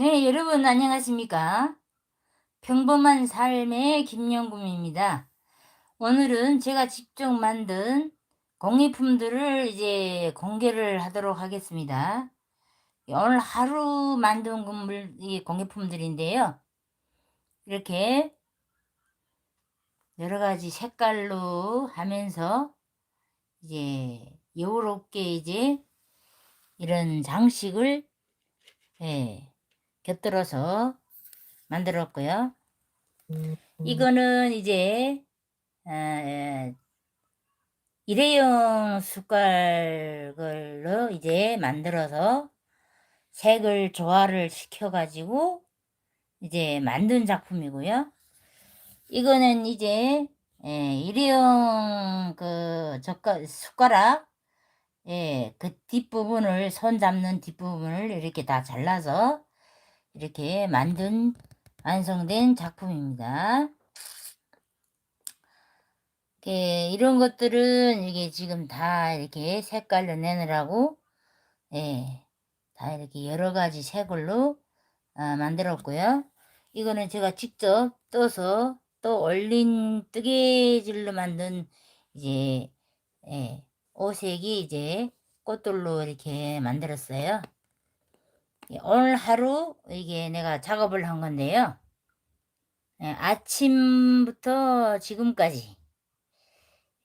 네, 여러분 안녕하십니까? 평범한 삶의 김영금입니다. 오늘은 제가 직접 만든 공예품들을 이제 공개를 하도록 하겠습니다. 오늘 하루 만든 건물 이 공예품들인데요. 이렇게 여러 가지 색깔로 하면서 이제 여유롭게 이제 이런 장식을 예, 곁들여서 만들었고요. 이거는 이제 아, 에, 일회용 숟갈로 이제 만들어서 색을 조화를 시켜가지고 이제 만든 작품이고요. 이거는 이제 예, 일회용 그 젓가 숟가락 예, 그 뒷부분을 손 잡는 뒷부분을 이렇게 다 잘라서 이렇게 만든 완성된 작품입니다. 이렇게 이런 것들은 이게 지금 다 이렇게 색깔로 내느라고 예, 다 이렇게 여러 가지 색으로 아, 만들었고요. 이거는 제가 직접 떠서 또 얼린 뜨개질로 만든 이제 예, 오색이 이제 꽃들로 이렇게 만들었어요. 예, 오늘 하루 이게 내가 작업을 한 건데요. 예, 아침부터 지금까지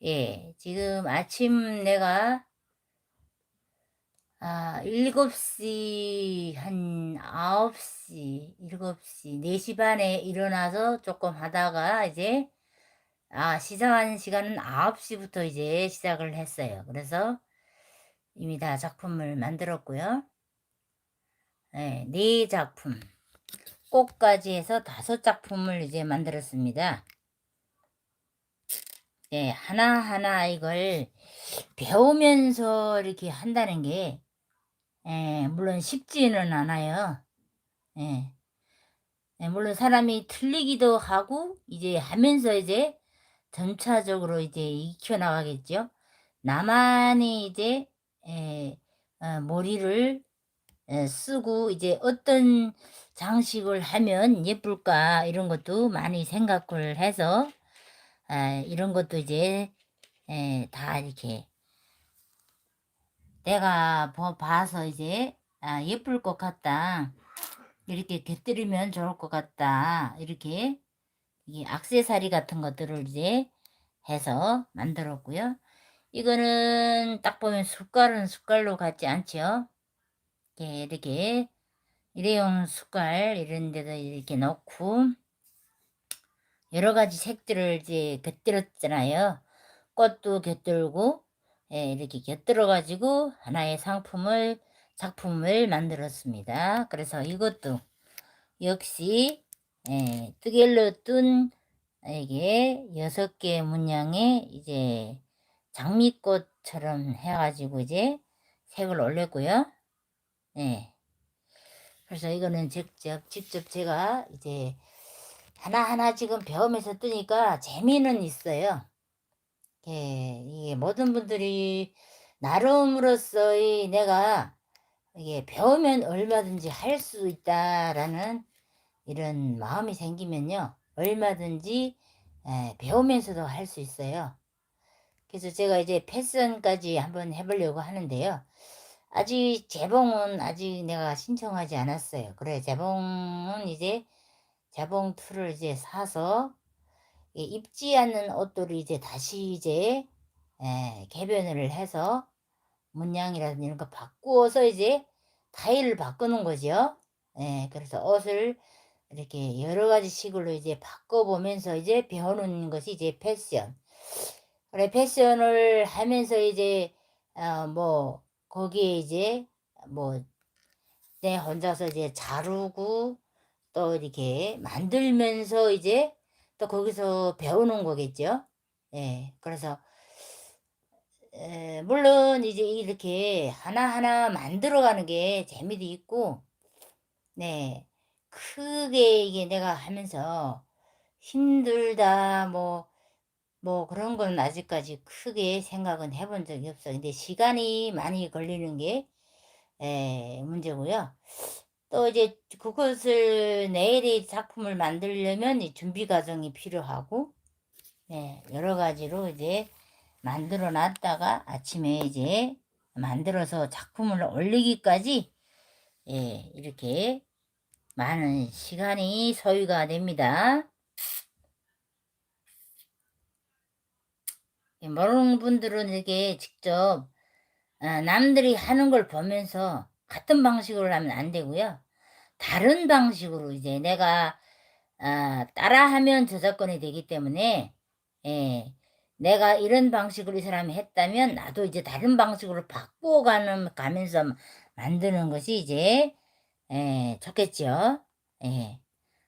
예, 지금 아침 내가 아, 7시, 한 9시, 7시, 4시 반에 일어나서 조금 하다가 이제 아, 시작하는 시간은 9시부터 이제 시작을 했어요. 그래서 이미 다 작품을 만들었고요. 네, 네 작품. 꽃까지 해서 다섯 작품을 이제 만들었습니다. 예, 하나하나 이걸 배우면서 이렇게 한다는 게, 예, 물론 쉽지는 않아요. 예. 예, 물론 사람이 틀리기도 하고 이제 하면서 이제 점차적으로 이제 익혀 나가겠죠. 나만의 이제 에, 어, 머리를 에, 쓰고 이제 어떤 장식을 하면 예쁠까 이런 것도 많이 생각을 해서 아, 이런 것도 이제 에, 다 이렇게 내가 보- 봐서 이제 아, 예쁠 것 같다. 이렇게 곁들이면 좋을 것 같다. 이렇게 이 악세사리 같은 것들을 이제 해서 만들었고요. 이거는 딱 보면 숟갈은 숟갈로 같지 않죠? 이렇게, 이렇게 일회용 숟갈 이런 데다 이렇게 넣고 여러 가지 색들을 이제 곁들였잖아요. 꽃도 곁들고 예, 이렇게 곁들여 가지고 하나의 상품을 작품을 만들었습니다. 그래서 이것도 역시 예, 뜨개로 뜬 이게 여섯 개 문양의 이제 장미꽃처럼 해가지고 이제 색을 올렸고요. 예. 그래서 이거는 직접 직접 제가 이제 하나하나 지금 배우면서 뜨니까 재미는 있어요. 예, 이게 모든 분들이 나름으로서의 내가 이게 배우면 얼마든지 할 수 있다라는 이런 마음이 생기면요. 얼마든지 에, 배우면서도 할 수 있어요. 그래서 제가 이제 패션까지 한번 해보려고 하는데요. 아직 재봉은 아직 내가 신청하지 않았어요. 그래, 재봉은 이제 재봉 툴을 이제 사서 이 입지 않는 옷들을 이제 다시 이제 에, 개변을 해서 문양이라든지 이런 거 바꾸어서 이제 타일을 바꾸는 거죠. 예, 그래서 옷을 이렇게 여러 가지 식으로 이제 바꿔보면서 이제 배우는 것이 이제 패션. 그래, 패션을 하면서 이제, 어, 뭐, 거기에 이제, 뭐, 내 혼자서 이제 자르고, 또 이렇게 만들면서 이제, 또 거기서 배우는 거겠죠. 예, 그래서, 에, 물론 이제 이렇게 하나하나 만들어가는 게 재미도 있고, 네, 크게 이게 내가 하면서 힘들다, 뭐, 뭐 그런 건 아직까지 크게 생각은 해본 적이 없어. 근데 시간이 많이 걸리는 게 에, 문제고요. 또 이제 그것을 내일의 작품을 만들려면 이 준비 과정이 필요하고, 네, 여러 가지로 이제 만들어 놨다가 아침에 이제 만들어서 작품을 올리기까지 예, 이렇게 많은 시간이 소요가 됩니다. 모르는 분들은 이렇게 직접 아, 남들이 하는 걸 보면서 같은 방식으로 하면 안 되고요. 다른 방식으로 이제 내가 아, 따라하면 저작권이 되기 때문에 예, 내가 이런 방식으로 이 사람이 했다면 나도 이제 다른 방식으로 바꾸어 가는 가면서 만드는 것이 이제 예, 좋겠죠. 예.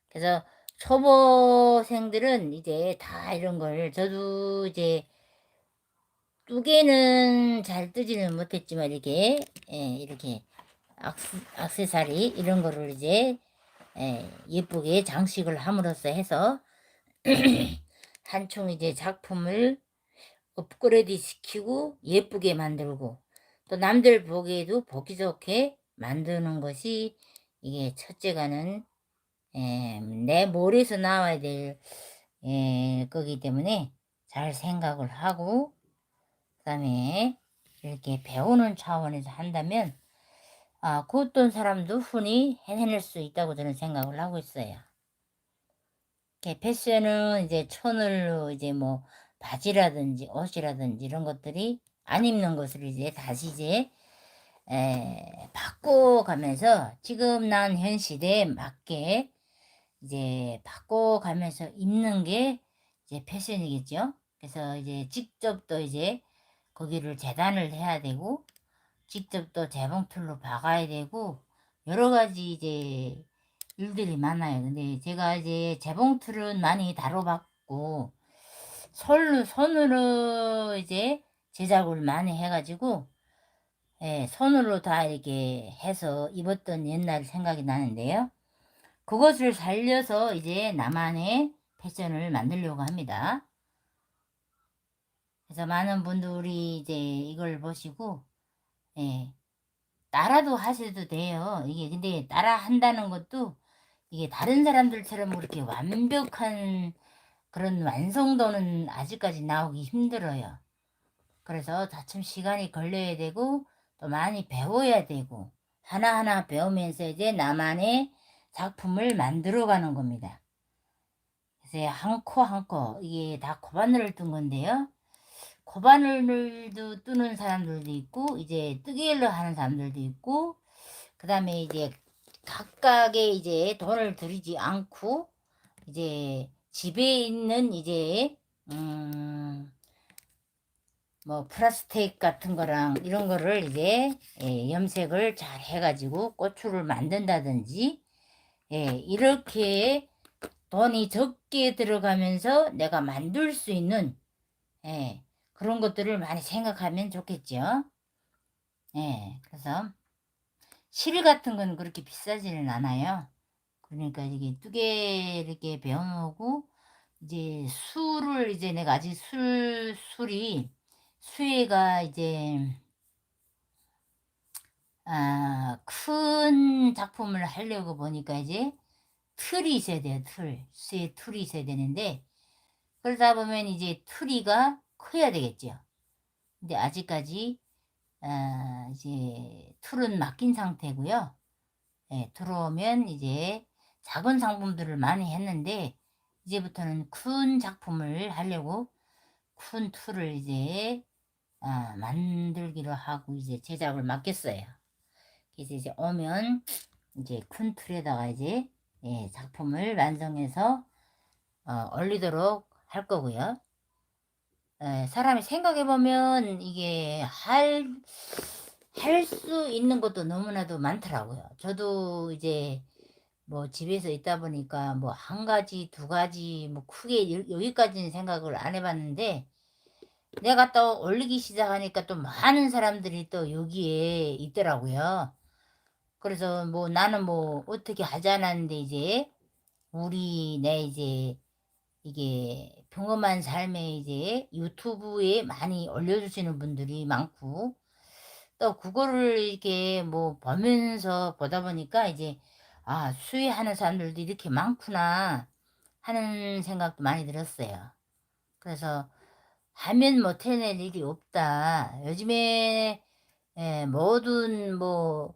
그래서 초보생들은 이제 다 이런 걸 저도 이제 뚜개는 잘 뜨지는 못했지만 이렇게 예, 이렇게 악세, 악세 사리 이런 거를 이제 예, 예쁘게 장식을 함으로써 해서 한 총 이제 작품을 업그레이드 시키고 예쁘게 만들고 또 남들 보기에도 보기 좋게 만드는 것이 이게 첫째가는 에, 내 머리에서 나와야 될 에, 거기 때문에 잘 생각을 하고 그 다음에 이렇게 배우는 차원에서 한다면 아, 그 어떤 사람도 흔히 해낼 수 있다고 저는 생각을 하고 있어요. 이렇게 패션은 이제 천을로 이제 뭐 바지라든지 옷이라든지 이런 것들이 안 입는 것을 이제 다시 이제 에, 바꿔가면서 지금 난 현 시대에 맞게 이제 바꿔가면서 입는 게 이제 패션이겠죠. 그래서 이제 직접 또 이제 거기를 재단을 해야 되고 직접 또 재봉틀로 박아야 되고 여러 가지 이제 일들이 많아요. 근데 제가 이제 재봉틀은 많이 다뤄봤고 손으로, 손으로 이제 제작을 많이 해가지고 예, 손으로 다 이렇게 해서 입었던 옛날 생각이 나는데요. 그것을 살려서 이제 나만의 패션을 만들려고 합니다. 그래서 많은 분들이 이제 이걸 보시고 예, 따라도 하셔도 돼요. 이게 근데 따라 한다는 것도 이게 다른 사람들처럼 그렇게 완벽한 그런 완성도는 아직까지 나오기 힘들어요. 그래서 차츰 시간이 걸려야 되고 또 많이 배워야 되고 하나하나 배우면서 이제 나만의 작품을 만들어 가는 겁니다. 그래서 한 코 한 코 이게 다 코바늘을 뜬 건데요. 코바늘도 뜨는 사람들도 있고 이제 뜨개일로 하는 사람들도 있고 그 다음에 이제 각각의 이제 돈을 들이지 않고 이제 집에 있는 이제 음, 뭐 플라스틱 같은 거랑 이런 거를 이제 예, 염색을 잘 해가지고 고추를 만든다든지 예, 이렇게 돈이 적게 들어가면서 내가 만들 수 있는 예, 그런 것들을 많이 생각하면 좋겠죠. 예, 그래서 실 같은 건 그렇게 비싸지는 않아요. 그러니까 이게 두개 이렇게 배워놓고 이제 술을 이제 내가 아직 술 술이 수혜가 이제 아, 큰 작품을 하려고 보니까 이제 틀이 있어야 돼요. 틀. 수혜 틀이 있어야 되는데 그러다 보면 이제 틀이가 커야 되겠죠. 근데 아직까지 아, 이제 틀은 맡긴 상태고요. 예, 들어오면 이제 작은 상품들을 많이 했는데 이제부터는 큰 작품을 하려고 큰 툴을 이제 아, 만들기로 하고 이제 제작을 맡겼어요. 그래서 이제 오면 이제 큰 틀에다가 이제 예, 작품을 완성해서 어, 올리도록 할 거고요. 예, 사람이 생각해 보면 이게 할 할 수 있는 것도 너무나도 많더라고요. 저도 이제 뭐 집에서 있다 보니까 뭐 한 가지 두 가지 뭐 크게 여- 여기까지는 생각을 안 해봤는데 내가 또 올리기 시작하니까 또 많은 사람들이 또 여기에 있더라고요. 그래서 뭐 나는 뭐 어떻게 하자는데 이제 우리 내 이제 이게 평범한 삶에 이제 유튜브에 많이 올려주시는 분들이 많고 또 그거를 이렇게 뭐 보면서 보다 보니까 이제 아 수혜하는 사람들도 이렇게 많구나 하는 생각도 많이 들었어요. 그래서 하면 못 해낼 일이 없다. 요즘에 예, 모든 뭐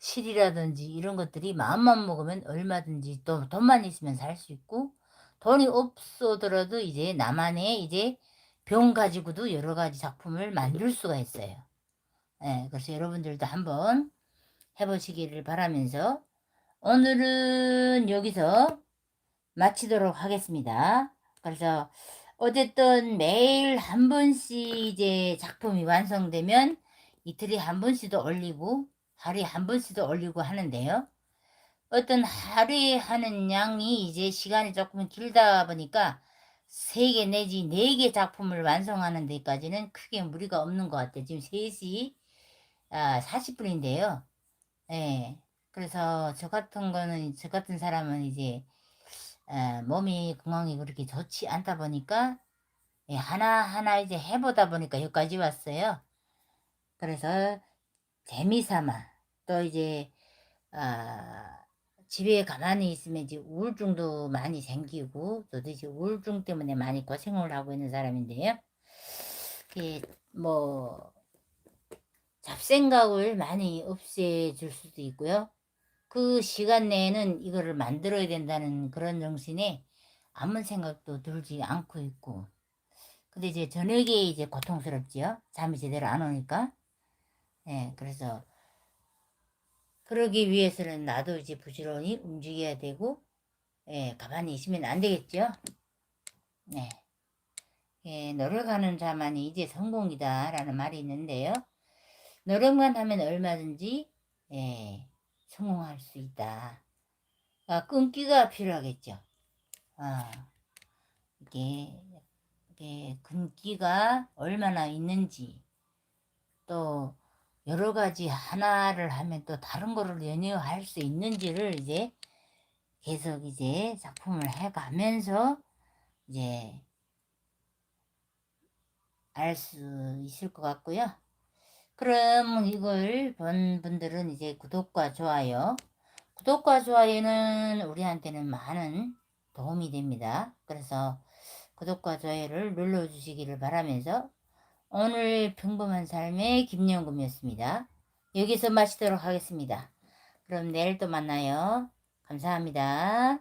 실이라든지 이런 것들이 마음만 먹으면 얼마든지 또 돈만 있으면 살 수 있고 돈이 없어더라도 이제 나만의 이제 병 가지고도 여러 가지 작품을 만들 수가 있어요. 예, 그래서 여러분들도 한번 해보시기를 바라면서 오늘은 여기서 마치도록 하겠습니다. 그래서 어쨌든 매일 한 번씩 이제 작품이 완성되면 이틀에 한 번씩도 올리고 하루에 한 번씩도 올리고 하는데요. 어떤 하루에 하는 양이 이제 시간이 조금 길다 보니까 세 개 내지 네 개 작품을 완성하는 데까지는 크게 무리가 없는 것 같아요. 지금 3시 아, 40분인데요. 예. 그래서 저 같은 거는 저 같은 사람은 이제 에, 몸이 건강이 그렇게 좋지 않다 보니까 예, 하나하나 이제 해보다 보니까 여기까지 왔어요. 그래서 재미삼아 또 이제 아, 집에 가만히 있으면 이제 우울증도 많이 생기고 이제 우울증 때문에 많이 고생을 하고 있는 사람인데요. 뭐 잡생각을 많이 없애줄 수도 있고요. 그 시간 내에는 이거를 만들어야 된다는 그런 정신에 아무 생각도 들지 않고 있고 근데 이제 저녁에 이제 고통스럽지요 잠이 제대로 안 오니까 예 그래서 그러기 위해서는 나도 이제 부지런히 움직여야 되고 예 가만히 있으면 안 되겠죠 네 예, 노력하는 자만이 이제 성공이다 라는 말이 있는데요 노력만 하면 얼마든지 예 성공할 수 있다. 아, 끈기가 필요하겠죠. 아, 이게, 이게 끈기가 얼마나 있는지, 또 여러 가지 하나를 하면 또 다른 거를 연유할 수 있는지를 이제 계속 이제 작품을 해가면서 이제 알 수 있을 것 같고요. 그럼 이걸 본 분들은 이제 구독과 좋아요. 구독과 좋아요는 우리한테는 많은 도움이 됩니다. 그래서 구독과 좋아요를 눌러주시기를 바라면서 오늘 평범한 삶의 김영금이었습니다. 여기서 마치도록 하겠습니다. 그럼 내일 또 만나요. 감사합니다.